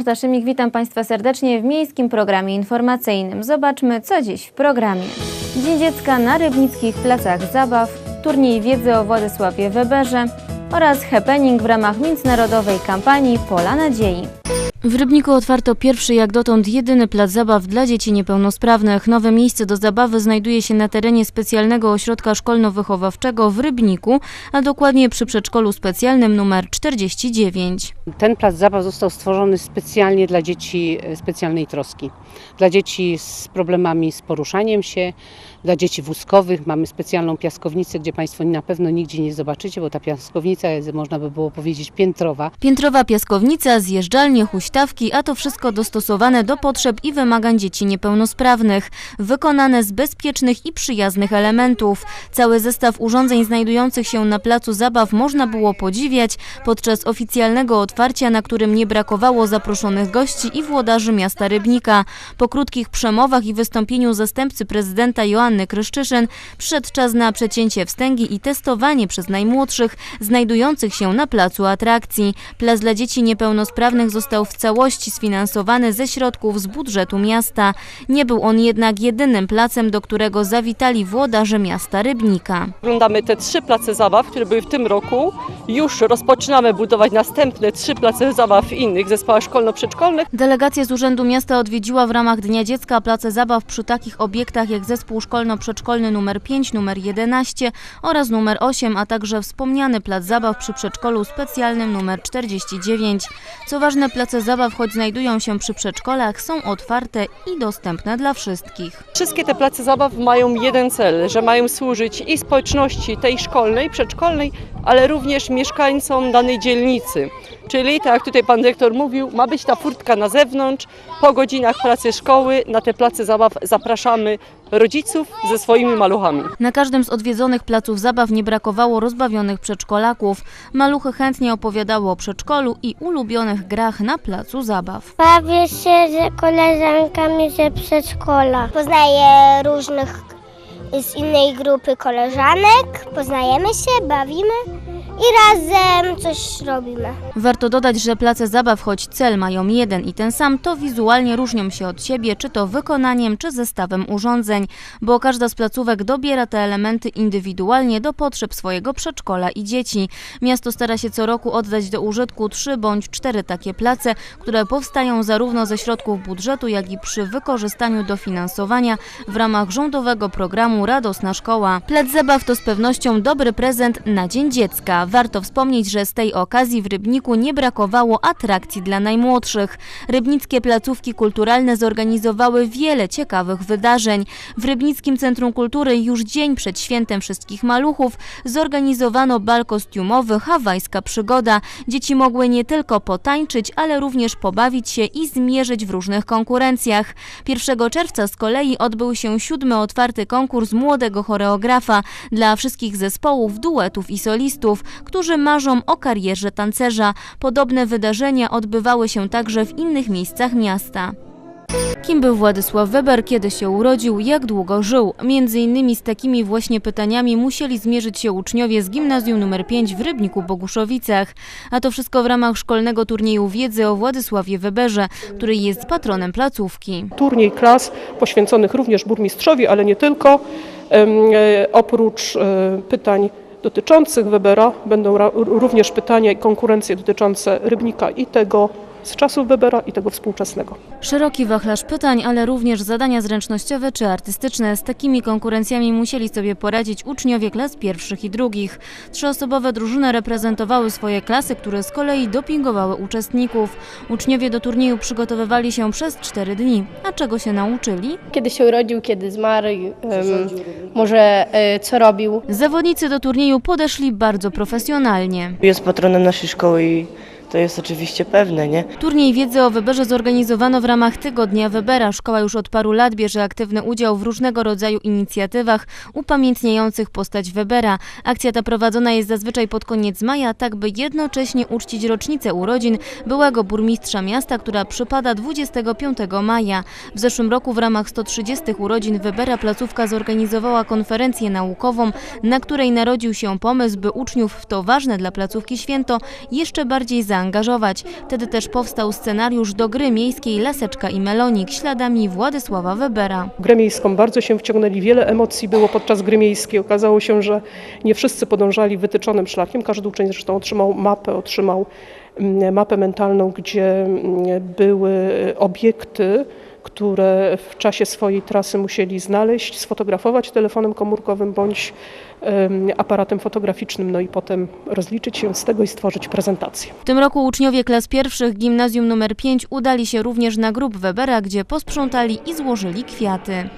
Marta Szymik, witam Państwa serdecznie w miejskim programie informacyjnym. Zobaczmy, co dziś w programie. Dzień Dziecka na rybnickich placach zabaw, turniej wiedzy o Władysławie Weberze oraz happening w ramach międzynarodowej kampanii Pola Nadziei. W Rybniku otwarto pierwszy jak dotąd jedyny plac zabaw dla dzieci niepełnosprawnych. Nowe miejsce do zabawy znajduje się na terenie specjalnego ośrodka szkolno-wychowawczego w Rybniku, a dokładnie przy przedszkolu specjalnym numer 49. Ten plac zabaw został stworzony specjalnie dla dzieci e, specjalnej troski. Dla dzieci z problemami z poruszaniem się, dla dzieci wózkowych. Mamy specjalną piaskownicę, gdzie Państwo na pewno nigdzie nie zobaczycie, bo ta piaskownica jest, można by było powiedzieć, piętrowa. Piętrowa piaskownica, zjeżdżalnie, huśtawki, a to wszystko dostosowane do potrzeb i wymagań dzieci niepełnosprawnych, wykonane z bezpiecznych i przyjaznych elementów. Cały zestaw urządzeń znajdujących się na placu zabaw można było podziwiać podczas oficjalnego otwarcia, na którym nie brakowało zaproszonych gości i włodarzy miasta Rybnika. Po krótkich przemowach i wystąpieniu zastępcy prezydenta Joanny Kryszczyszyn przyszedł czas na przecięcie wstęgi i testowanie przez najmłodszych znajdujących się na placu atrakcji. Plac dla dzieci niepełnosprawnych został w całości sfinansowany ze środków z budżetu miasta. Nie był on jednak jedynym placem, do którego zawitali włodarze miasta Rybnika. Oglądamy te trzy place zabaw, które były w tym roku. Już rozpoczynamy budować następne trzy place zabaw w innych zespołach szkolno-przedszkolnych. Delegacja z Urzędu Miasta odwiedziła w ramach Dnia Dziecka place zabaw przy takich obiektach jak zespół szkolno-przedszkolny nr 5, nr 11 oraz nr 8, a także wspomniany plac zabaw przy przedszkolu specjalnym nr 49. Co ważne, place zabaw, choć znajdują się przy przedszkolach, są otwarte i dostępne dla wszystkich. Wszystkie te place zabaw mają jeden cel, że mają służyć i społeczności tej szkolnej, przedszkolnej, ale również mieszkańcom danej dzielnicy. Czyli, tak jak tutaj pan dyrektor mówił, ma być ta furtka na zewnątrz. Po godzinach pracy szkoły na te place zabaw zapraszamy rodziców ze swoimi maluchami. Na każdym z odwiedzonych placów zabaw nie brakowało rozbawionych przedszkolaków. Maluchy chętnie opowiadały o przedszkolu i ulubionych grach na placu zabaw. Bawię się z koleżankami ze przedszkola. Poznaję różnych z innej grupy koleżanek. Poznajemy się, bawimy i razem coś robimy. Warto dodać, że place zabaw, choć cel mają jeden i ten sam, to wizualnie różnią się od siebie, czy to wykonaniem, czy zestawem urządzeń, bo każda z placówek dobiera te elementy indywidualnie do potrzeb swojego przedszkola i dzieci. Miasto stara się co roku oddać do użytku trzy bądź cztery takie place, które powstają zarówno ze środków budżetu, jak i przy wykorzystaniu dofinansowania w ramach rządowego programu Radosna Szkoła. Plac zabaw to z pewnością dobry prezent na Dzień Dziecka. Warto wspomnieć, że z tej okazji w Rybniku nie brakowało atrakcji dla najmłodszych. Rybnickie placówki kulturalne zorganizowały wiele ciekawych wydarzeń. W Rybnickim Centrum Kultury już dzień przed świętem wszystkich maluchów zorganizowano bal kostiumowy Hawajska Przygoda. Dzieci mogły nie tylko potańczyć, ale również pobawić się i zmierzyć w różnych konkurencjach. 1 czerwca z kolei odbył się siódmy otwarty konkurs młodego choreografa dla wszystkich zespołów, duetów i solistów, którzy marzą o karierze tancerza. Podobne wydarzenia odbywały się także w innych miejscach miasta. Kim był Władysław Weber, kiedy się urodził, jak długo żył? Między innymi z takimi właśnie pytaniami musieli zmierzyć się uczniowie z gimnazjum nr 5 w Rybniku Boguszowicach. A to wszystko w ramach szkolnego turnieju wiedzy o Władysławie Weberze, który jest patronem placówki. turniej klas poświęconych również burmistrzowi, ale nie tylko. E, Oprócz e, pytań dotyczących Webera będą również pytania i konkurencje dotyczące Rybnika i tego z czasów Webera i tego współczesnego. Szeroki wachlarz pytań, ale również zadania zręcznościowe czy artystyczne. Z takimi konkurencjami musieli sobie poradzić uczniowie klas pierwszych i drugich. Trzyosobowe drużyny reprezentowały swoje klasy, które z kolei dopingowały uczestników. Uczniowie do turnieju przygotowywali się przez cztery dni. A czego się nauczyli? Kiedy się urodził, kiedy zmarł, em, może e, co robił. Zawodnicy do turnieju podeszli bardzo profesjonalnie. Jest patronem naszej szkoły i to jest oczywiście pewne, nie? Turniej wiedzy o Weberze zorganizowano w ramach Tygodnia Webera. Szkoła już od paru lat bierze aktywny udział w różnego rodzaju inicjatywach upamiętniających postać Webera. Akcja ta prowadzona jest zazwyczaj pod koniec maja, tak by jednocześnie uczcić rocznicę urodzin byłego burmistrza miasta, która przypada 25 maja. W zeszłym roku w ramach 130 urodzin Webera placówka zorganizowała konferencję naukową, na której narodził się pomysł, by uczniów w to ważne dla placówki święto jeszcze bardziej zaangażować zaangażować. Wtedy też powstał scenariusz do gry miejskiej Laseczka i Melonik śladami Władysława Webera. Grę miejską bardzo się wciągnęli, wiele emocji było podczas gry miejskiej. Okazało się, że nie wszyscy podążali wytyczonym szlakiem. Każdy uczeń zresztą otrzymał mapę, otrzymał mm, mapę mentalną, gdzie mm, były obiekty, które w czasie swojej trasy musieli znaleźć, sfotografować telefonem komórkowym bądź aparatem fotograficznym, no i potem rozliczyć się z tego i stworzyć prezentację. W tym roku uczniowie klas pierwszych gimnazjum nr 5 udali się również na grób Webera, gdzie posprzątali i złożyli kwiaty.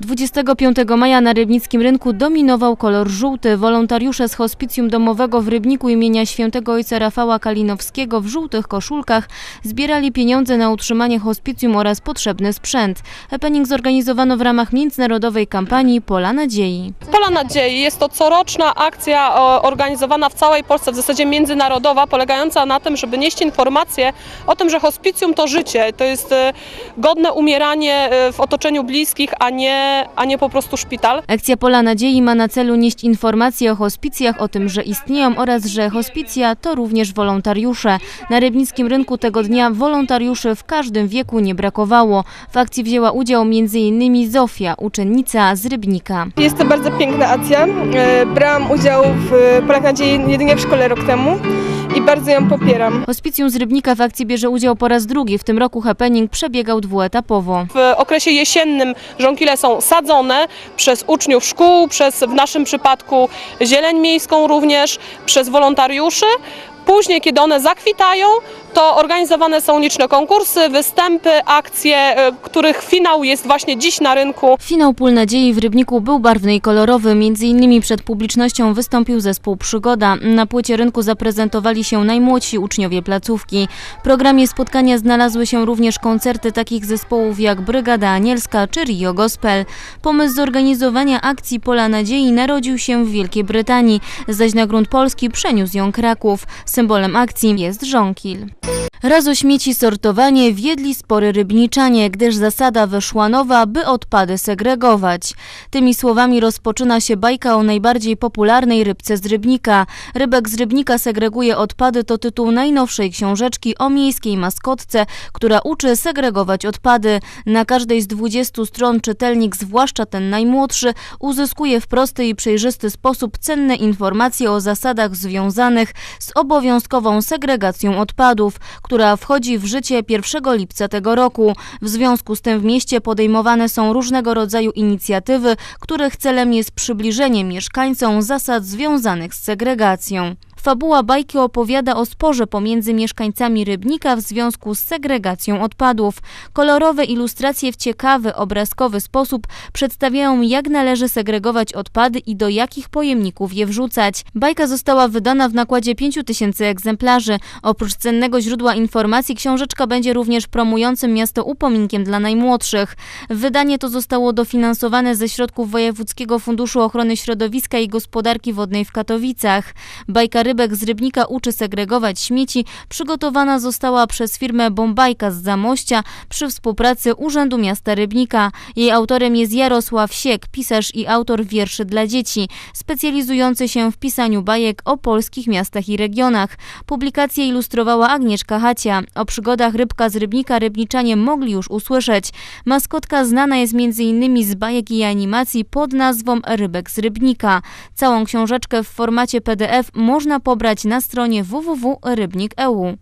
25 maja na Rybnickim Rynku dominował kolor żółty. Wolontariusze z hospicjum domowego w Rybniku imienia świętego ojca Rafała Kalinowskiego w żółtych koszulkach zbierali pieniądze na utrzymanie hospicjum oraz potrzebny sprzęt. Happening zorganizowano w ramach międzynarodowej kampanii Pola Nadziei. Pola Nadziei jest to coroczna akcja organizowana w całej Polsce, w zasadzie międzynarodowa, polegająca na tym, żeby nieść informację o tym, że hospicjum to życie, to jest e, godne umieranie e, w otoczeniu bliskich, a nie, a nie po prostu szpital. Akcja Pola Nadziei ma na celu nieść informacje o hospicjach, o tym, że istnieją oraz że hospicja to również wolontariusze. Na Rybnickim Rynku tego dnia wolontariuszy w każdym wieku nie brakowało. W akcji wzięła udział m.in. Zofia, uczennica z Rybnika. Jest to bardzo piękna akcja. E, Brałam udział w Polach Nadziei jedynie w szkole rok temu i bardzo ją popieram. Hospicjum z Rybnika w akcji bierze udział po raz drugi. W tym roku happening przebiegał dwuetapowo. W okresie jesiennym żonkile są sadzone przez uczniów szkół, przez w naszym przypadku zieleń miejską również, przez wolontariuszy. Później, kiedy one zakwitają, to organizowane są liczne konkursy, występy, akcje, e, których finał jest właśnie dziś na rynku. Finał Pól Nadziei w Rybniku był barwny i kolorowy. Między innymi przed publicznością wystąpił zespół Przygoda. Na płycie rynku zaprezentowali się najmłodsi uczniowie placówki. W programie spotkania znalazły się również koncerty takich zespołów jak Brygada Anielska czy Rio Gospel. Pomysł zorganizowania akcji Pola Nadziei narodził się w Wielkiej Brytanii, zaś na grunt polski przeniósł ją Kraków. Symbolem akcji jest żonkil. Raz o śmieci sortowanie wiedli spory rybniczanie, gdyż zasada wyszła nowa, by odpady segregować. Tymi słowami rozpoczyna się bajka o najbardziej popularnej rybce z Rybnika. Rybek z Rybnika segreguje odpady to tytuł najnowszej książeczki o miejskiej maskotce, która uczy segregować odpady. Na każdej z 20 stron czytelnik, zwłaszcza ten najmłodszy, uzyskuje w prosty i przejrzysty sposób cenne informacje o zasadach związanych z obowiązkową segregacją odpadów, która wchodzi w życie 1 lipca tego roku. W związku z tym w mieście podejmowane są różnego rodzaju inicjatywy, których celem jest przybliżenie mieszkańcom zasad związanych z segregacją. Fabuła bajki opowiada o sporze pomiędzy mieszkańcami Rybnika w związku z segregacją odpadów. Kolorowe ilustracje w ciekawy, obrazkowy sposób przedstawiają jak należy segregować odpady i do jakich pojemników je wrzucać. Bajka została wydana w nakładzie 5000 egzemplarzy. Oprócz cennego źródła informacji książeczka będzie również promującym miasto upominkiem dla najmłodszych. Wydanie to zostało dofinansowane ze środków Wojewódzkiego Funduszu Ochrony Środowiska i Gospodarki Wodnej w Katowicach. Bajka Rybek z Rybnika uczy segregować śmieci przygotowana została przez firmę Bombajka z Zamościa przy współpracy Urzędu Miasta Rybnika. Jej autorem jest Jarosław Siek, pisarz i autor wierszy dla dzieci, specjalizujący się w pisaniu bajek o polskich miastach i regionach. Publikację ilustrowała Agnieszka Hacia. O przygodach Rybka z Rybnika rybniczanie mogli już usłyszeć. Maskotka znana jest m.in. z bajek i animacji pod nazwą Rybek z Rybnika. Całą książeczkę w formacie PDF można pobrać na stronie www.rybnik.eu.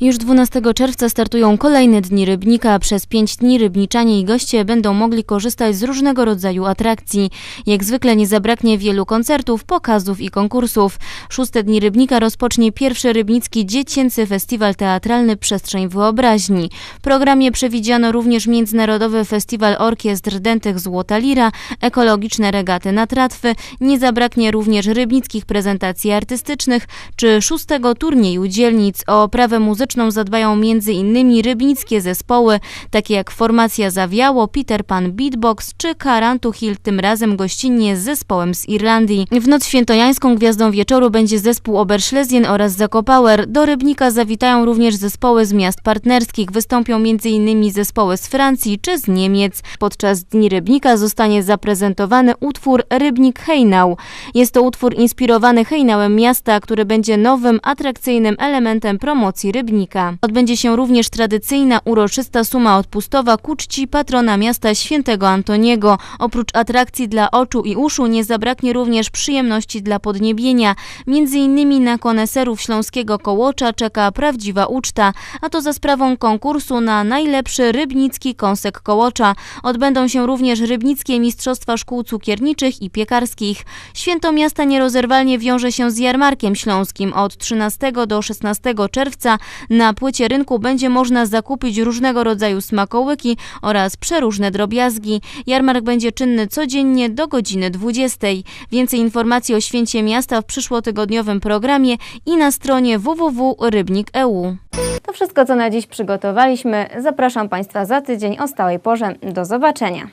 Już 12 czerwca startują kolejne dni Rybnika. Przez 5 dni rybniczanie i goście będą mogli korzystać z różnego rodzaju atrakcji. Jak zwykle nie zabraknie wielu koncertów, pokazów i konkursów. Szóste dni Rybnika rozpocznie pierwszy rybnicki dziecięcy festiwal teatralny Przestrzeń Wyobraźni. W programie przewidziano również Międzynarodowy Festiwal Orkiestr Dętych Złota Lira, ekologiczne regaty na tratwy. Nie zabraknie również rybnickich prezentacji artystycznych czy szóstego turnieju dzielnic. O oprawę muzyczną zadbają m.in. rybnickie zespoły, takie jak Formacja Zawiało, Peter Pan Beatbox czy Karantu Hill, tym razem gościnnie z zespołem z Irlandii. W noc świętojańską gwiazdą wieczoru będzie zespół Oberschlesien oraz Zakopower. Do Rybnika zawitają również zespoły z miast partnerskich. Wystąpią m.in. zespoły z Francji czy z Niemiec. Podczas Dni Rybnika zostanie zaprezentowany utwór Rybnik Hejnał. Jest to utwór inspirowany hejnałem miasta, który będzie nowym, atrakcyjnym elementem promocji Rybnika. Odbędzie się również tradycyjna uroczysta suma odpustowa ku czci patrona miasta świętego Antoniego. Oprócz atrakcji dla oczu i uszu nie zabraknie również przyjemności dla podniebienia. Między innymi na koneserów śląskiego kołocza czeka prawdziwa uczta, a to za sprawą konkursu na najlepszy rybnicki kąsek kołocza. Odbędą się również rybnickie mistrzostwa szkół cukierniczych i piekarskich. Święto miasta nierozerwalnie wiąże się z jarmarkiem śląskim. Od 13 do 16 czerwca na płycie rynku będzie można zakupić różnego rodzaju smakołyki oraz przeróżne drobiazgi. Jarmark będzie czynny codziennie do godziny 20. Więcej informacji o święcie miasta w przyszłotygodniowym programie i na stronie www.rybnik.eu. To wszystko, co na dziś przygotowaliśmy. Zapraszam Państwa za tydzień o stałej porze. Do zobaczenia.